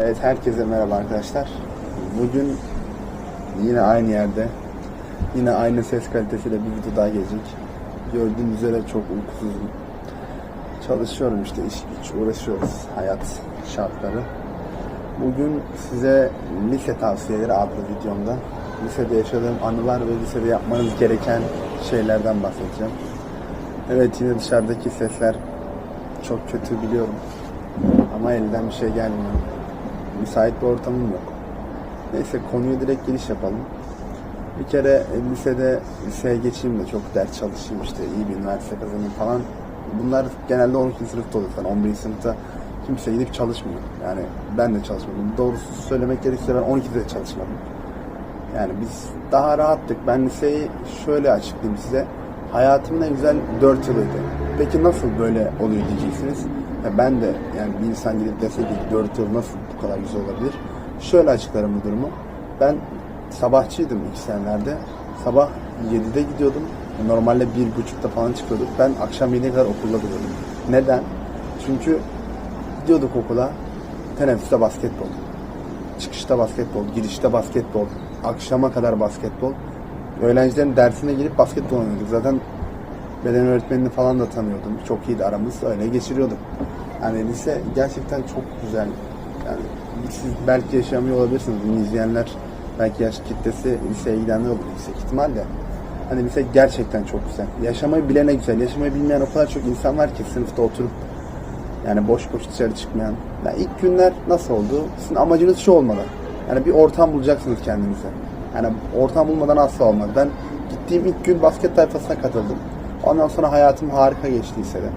Evet herkese merhaba arkadaşlar. Bugün yine aynı yerde yine aynı ses kalitesiyle bir video daha gelecek. Gördüğünüz üzere çok uykusuzum. Çalışıyorum işte iş güç uğraşıyoruz hayat şartları. Bugün size lise tavsiyeleri adlı videomda lisede yaşadığım anılar ve lisede yapmanız gereken şeylerden bahsedeceğim. Evet yine dışarıdaki sesler çok kötü biliyorum. Ama elden bir şey gelmiyor. Müsait bir ortamım yok. Neyse konuya direkt giriş yapalım. Bir kere e, lisede liseye geçeyim de çok ders çalışayım işte iyi bir üniversite kazanayım falan. Bunlar genelde 12. sınıfta oluyor falan. 11. sınıfta kimse gidip çalışmıyor. Yani ben de çalışmadım. Doğrusu söylemek gerekirse ben 12'de çalışmadım. Yani biz daha rahattık. Ben liseyi şöyle açıklayayım size. Hayatımın en güzel 4 yılıydı. Peki nasıl böyle oluyor diyeceksiniz. Ya ben de yani bir insan gidip dese ki 4 yıl nasıl bu kadar güzel olabilir? Şöyle açıklarım bu durumu. Ben sabahçıydım ilk senelerde. Sabah 7'de gidiyordum. Normalde 1.30'da falan çıkıyorduk. Ben akşam 7'ye kadar okulda duruyordum. Neden? Çünkü gidiyorduk okula. Teneffüste basketbol. Çıkışta basketbol, girişte basketbol, akşama kadar basketbol. Öğrencilerin dersine girip basketbol oynuyorduk. Zaten beden öğretmenini falan da tanıyordum. Çok iyiydi aramız. Öyle geçiriyorduk. Yani lise gerçekten çok güzel. Yani siz belki yaşamıyor olabilirsiniz. Bunu izleyenler belki yaş kitlesi liseye gidenler olur yüksek ihtimalle. Hani lise gerçekten çok güzel. Yaşamayı bilene güzel. Yaşamayı bilmeyen o kadar çok insan var ki sınıfta oturup yani boş boş dışarı çıkmayan. Yani ilk günler nasıl oldu? Sizin amacınız şu olmalı. Yani bir ortam bulacaksınız kendinize. Yani ortam bulmadan asla olmaz. Ben gittiğim ilk gün basket tayfasına katıldım. Ondan sonra hayatım harika geçti lisede.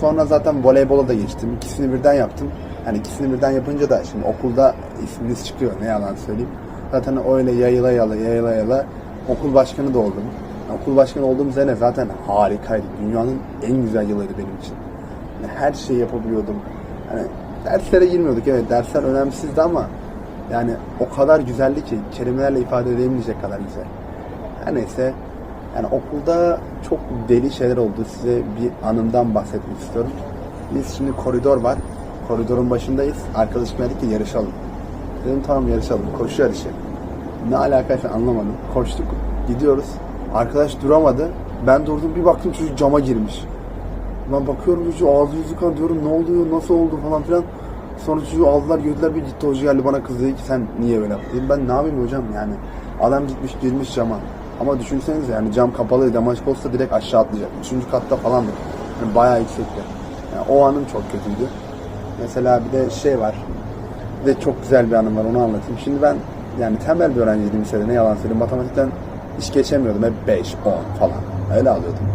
Sonra zaten voleybola da geçtim. İkisini birden yaptım. Yani ikisini birden yapınca da şimdi okulda isminiz çıkıyor. Ne yalan söyleyeyim. Zaten öyle yayıla yayıla yayıla yayıla okul başkanı da oldum. Yani okul başkanı olduğum sene zaten harikaydı. Dünyanın en güzel yılıydı benim için. Yani her şeyi yapabiliyordum. Yani derslere girmiyorduk. Evet dersler önemsizdi ama yani o kadar güzeldi ki kelimelerle ifade edemeyecek kadar güzel. Her neyse yani okulda çok deli şeyler oldu. Size bir anımdan bahsetmek istiyorum. Biz şimdi koridor var. Koridorun başındayız. Arkadaşım dedi ki yarışalım. Dedim tamam yarışalım. Koşu yarışı. Ne alakaysa anlamadım. Koştuk. Gidiyoruz. Arkadaş duramadı. Ben durdum bir baktım çocuk cama girmiş. Ben bakıyorum çocuğu ağzı yüzü kan diyorum ne oluyor nasıl oldu falan filan. Sonra çocuğu aldılar gördüler bir gitti hoca geldi bana kızdı ki sen niye böyle yaptın? Ben ne yapayım hocam yani. Adam gitmiş girmiş cama. Ama düşünsenize yani cam kapalıydı ama olsa direkt aşağı atlayacak. Üçüncü katta falandı. Yani bayağı yüksekti. Yani o anım çok kötüydü. Mesela bir de şey var. Bir de çok güzel bir anım var onu anlatayım. Şimdi ben yani temel bir öğrenciydim lisede ne yalan söyleyeyim. Matematikten hiç geçemiyordum. Hep 5, 10 falan. Öyle alıyordum.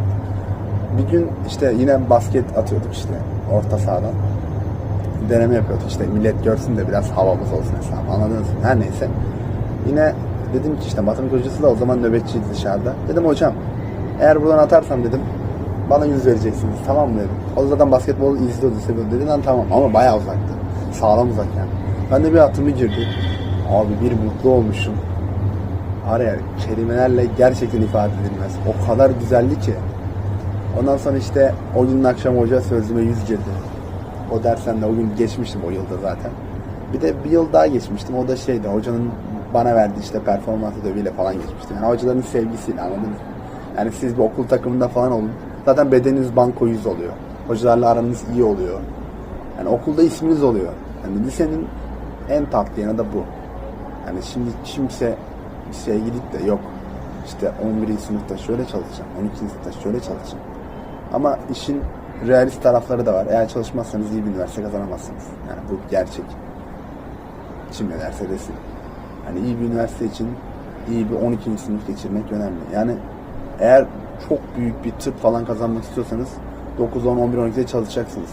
Bir gün işte yine basket atıyorduk işte orta sahadan. Deneme yapıyorduk işte millet görsün de biraz havamız olsun hesabı anladınız mı? Her neyse. Yine dedim ki işte matematik hocası da o zaman nöbetçiydi dışarıda. Dedim hocam eğer buradan atarsam dedim bana yüz vereceksiniz tamam mı dedim. O zaten basketbolu izliyordu seviyordu dedi lan tamam ama bayağı uzaktı. Sağlam uzak yani. Ben de bir atımı girdi. Abi bir mutlu olmuşum. Araya kelimelerle gerçekten ifade edilmez. O kadar güzeldi ki. Ondan sonra işte o günün akşam hoca sözüme yüz girdi. O dersten de o gün geçmiştim o yılda zaten. Bir de bir yıl daha geçmiştim. O da şeydi hocanın bana verdiği işte performans ödevüyle falan geçmiştim. Yani hocaların sevgisiyle anladınız? Yani siz bir okul takımında falan olun. Zaten bedeniniz banko yüz oluyor. Hocalarla aranız iyi oluyor. Yani okulda isminiz oluyor. Yani lisenin en tatlı yanı da bu. Yani şimdi kimse bir şeye gidip de yok işte 11. sınıfta şöyle çalışacağım, 12. sınıfta şöyle çalışacağım. Ama işin realist tarafları da var. Eğer çalışmazsanız iyi bir üniversite kazanamazsınız. Yani bu gerçek. Kim ne derse desin. Hani iyi bir üniversite için iyi bir 12. sınıf geçirmek önemli. Yani eğer çok büyük bir tıp falan kazanmak istiyorsanız 9, 10, 11, 12'de çalışacaksınız.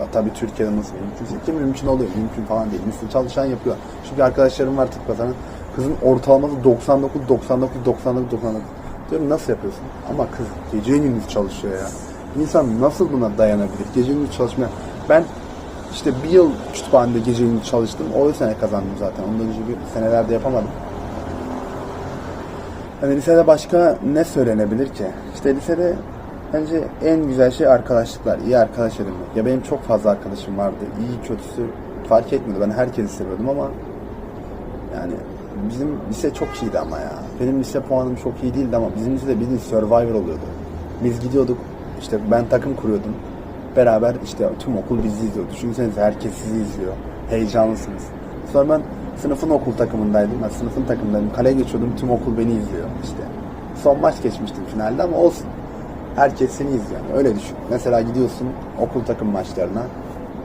Ya Tabii Türkiye'de nasıl mümkünse ki mümkün oluyor. Mümkün falan değil. Mesela çalışan yapıyor. Çünkü arkadaşlarım var tıp kazanan. Kızın ortalaması 99, 99, 99, 99. Diyorum nasıl yapıyorsun? Ama kız gece gündüz çalışıyor ya. İnsan nasıl buna dayanabilir? Gece gündüz çalışmaya. Ben işte bir yıl kütüphanede gece gündüz çalıştım. O sene kazandım zaten. Ondan önce bir senelerde yapamadım. Hani lisede başka ne söylenebilir ki? İşte lisede Bence en güzel şey arkadaşlıklar, iyi arkadaş edinmek. Ya benim çok fazla arkadaşım vardı. İyi kötüsü fark etmiyordu. Ben herkesi seviyordum ama yani bizim lise çok iyiydi ama ya. Benim lise puanım çok iyi değildi ama bizim lisede bildiğin Survivor oluyordu. Biz gidiyorduk, işte ben takım kuruyordum. Beraber işte tüm okul bizi izliyordu. Düşünsenize herkes sizi izliyor. Heyecanlısınız. Sonra ben sınıfın okul takımındaydım. Ben sınıfın takımındaydım. Kaleye geçiyordum. Tüm okul beni izliyor işte. Son maç geçmiştim finalde ama olsun. Herkes seni izliyor. Yani öyle düşün. Mesela gidiyorsun okul takım maçlarına.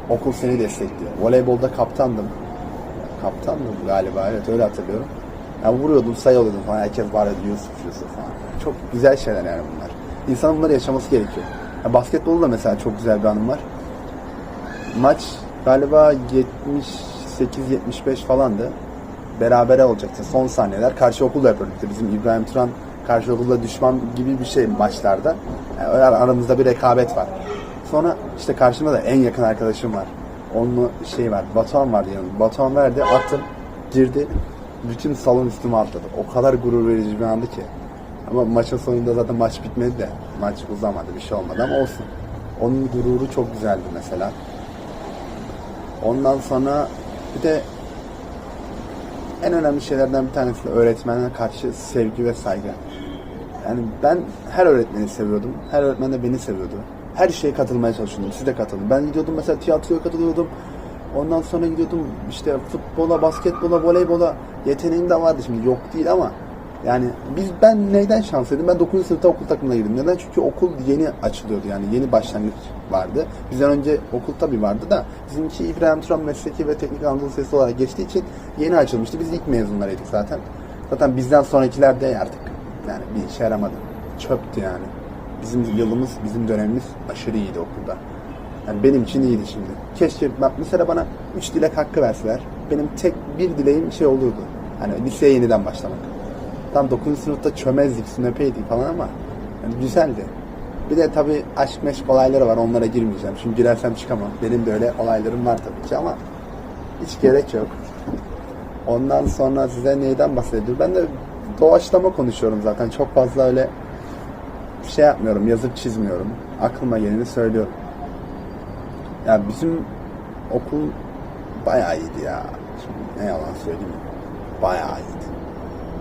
Okul seni destekliyor. Voleybolda kaptandım. Kaptandım galiba evet öyle hatırlıyorum. Yani vuruyordum sayıyordum falan herkes Yusuf Yusuf falan. Çok güzel şeyler yani bunlar. İnsanın bunları yaşaması gerekiyor. Ya basketbolda da mesela çok güzel bir anım var. Maç galiba 78-75 falandı. Berabere olacaktı son saniyeler. Karşı okulla yapıyorduk. Bizim İbrahim Turan karşı okulla düşman gibi bir şey maçlarda. Yani aramızda bir rekabet var. Sonra işte karşımda da en yakın arkadaşım var. Onun şey var, Batuhan vardı yanımda. Batuhan verdi, attım, girdi. Bütün salon üstüme atladı. O kadar gurur verici bir andı ki. Ama maçın sonunda zaten maç bitmedi de. Maç uzamadı, bir şey olmadı ama olsun. Onun gururu çok güzeldi mesela. Ondan sonra bir de en önemli şeylerden bir tanesi de öğretmenlere karşı sevgi ve saygı. Yani ben her öğretmeni seviyordum. Her öğretmen de beni seviyordu. Her şeye katılmaya çalışıyordum. Siz de katılın. Ben gidiyordum mesela tiyatroya katılıyordum. Ondan sonra gidiyordum işte futbola, basketbola, voleybola. Yeteneğim de vardı şimdi yok değil ama yani biz ben neyden şanslıydım? Ben 9. sınıfta okul takımına girdim. Neden? Çünkü okul yeni açılıyordu yani yeni başlangıç vardı. Bizden önce okul tabii vardı da bizimki İbrahim Turan Mesleki ve Teknik Anadolu Lisesi olarak geçtiği için yeni açılmıştı. Biz ilk mezunlarıydık zaten. Zaten bizden sonrakiler de artık yani bir işe yaramadı. Çöptü yani. Bizim yılımız, bizim dönemimiz aşırı iyiydi okulda. Yani benim için iyiydi şimdi. Keşke mesela bana 3 dilek hakkı verseler benim tek bir dileğim şey olurdu. Hani liseye yeniden başlamak. Tam 9. sınıfta çömezdik, sünepeydik falan ama yani güzeldi. Bir de tabii aşk meşk olayları var onlara girmeyeceğim. Çünkü girersem çıkamam. Benim de öyle olaylarım var tabii ki ama hiç gerek yok. Ondan sonra size neyden bahsediyorum? Ben de doğaçlama konuşuyorum zaten. Çok fazla öyle şey yapmıyorum, yazıp çizmiyorum. Aklıma geleni söylüyorum. Ya bizim okul bayağı iyiydi ya. Şimdi ne yalan söyleyeyim. Bayağı iyiydi.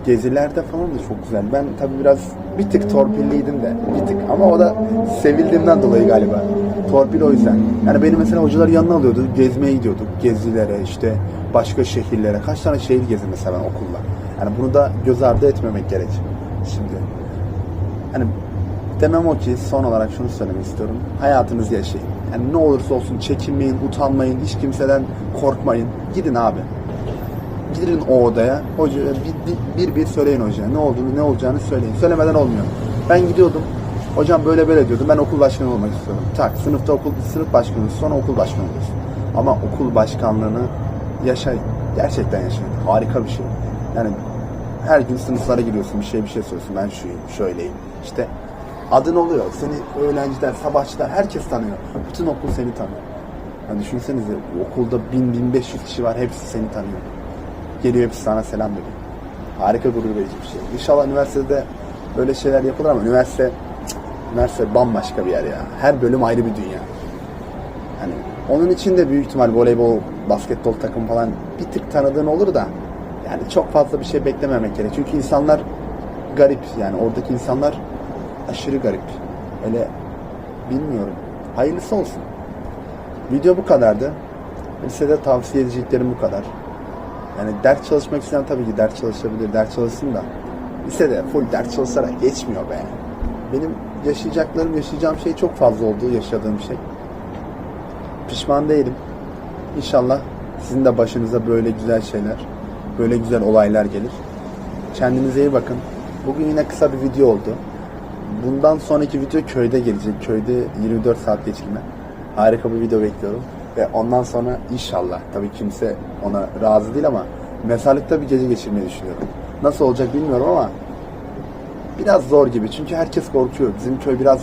Gezilerde falan da çok güzel. Ben tabii biraz bir tık torpilliydim de. Bir tık ama o da sevildiğimden dolayı galiba. Torpil o yüzden. Yani beni mesela hocalar yanına alıyordu. Gezmeye gidiyorduk. Gezilere işte başka şehirlere. Kaç tane şehir gezdim mesela ben okulla. Yani bunu da göz ardı etmemek gerek. Şimdi hani demem o ki son olarak şunu söylemek istiyorum. Hayatınızı yaşayın. Yani ne olursa olsun çekinmeyin, utanmayın, hiç kimseden korkmayın. Gidin abi. Gidin o odaya. Hoca bir, bir, bir, söyleyin hocaya. Ne olduğunu, ne olacağını söyleyin. Söylemeden olmuyor. Ben gidiyordum. Hocam böyle böyle diyordum. Ben okul başkanı olmak istiyorum. Tak sınıfta okul sınıf başkanı sonra okul başkanı oluyorsun. Ama okul başkanlığını yaşayın. Gerçekten yaşayın. Harika bir şey. Yani her gün sınıflara giriyorsun. Bir şey bir şey söylüyorsun. Ben şuyum, şöyleyim. İşte adın oluyor. Seni öğrenciler, sabahçılar herkes tanıyor. Bütün okul seni tanıyor. Yani düşünsenize okulda 1000-1500 kişi var. Hepsi seni tanıyor. Geliyor hepsi sana selam veriyor. Harika gurur verici bir şey. İnşallah üniversitede böyle şeyler yapılır ama üniversite cık, üniversite bambaşka bir yer ya. Her bölüm ayrı bir dünya. Hani onun için de büyük ihtimal voleybol, basketbol takım falan bir tık tanıdığın olur da yani çok fazla bir şey beklememek gerek. Çünkü insanlar garip yani oradaki insanlar aşırı garip. Öyle bilmiyorum. Hayırlısı olsun. Video bu kadardı. Lisede tavsiye edeceklerim bu kadar. Yani ders çalışmak isteyen tabii ki ders çalışabilir, ders çalışsın da lisede full ders çalışarak geçmiyor be. Benim yaşayacaklarım, yaşayacağım şey çok fazla oldu, yaşadığım şey. Pişman değilim. İnşallah sizin de başınıza böyle güzel şeyler, böyle güzel olaylar gelir. Kendinize iyi bakın. Bugün yine kısa bir video oldu. Bundan sonraki video köyde gelecek. Köyde 24 saat geçirme. Harika bir video bekliyorum. Ve ondan sonra inşallah tabii kimse ona razı değil ama mezarlıkta bir gece geçirmeyi düşünüyorum. Nasıl olacak bilmiyorum ama biraz zor gibi. Çünkü herkes korkuyor. Bizim köy biraz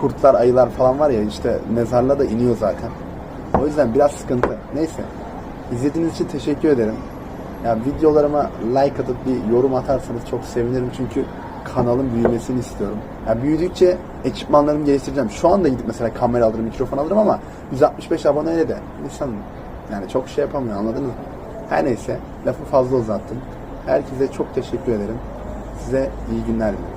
kurtlar, ayılar falan var ya işte mezarlığa da iniyor zaten. O yüzden biraz sıkıntı. Neyse. İzlediğiniz için teşekkür ederim. Ya videolarıma like atıp bir yorum atarsanız çok sevinirim çünkü kanalın büyümesini istiyorum. Yani büyüdükçe ekipmanlarımı geliştireceğim. Şu anda gidip mesela kamera alırım, mikrofon alırım ama 165 aboneyle de insan yani çok şey yapamıyor anladınız mı? Her neyse lafı fazla uzattım. Herkese çok teşekkür ederim. Size iyi günler diliyorum.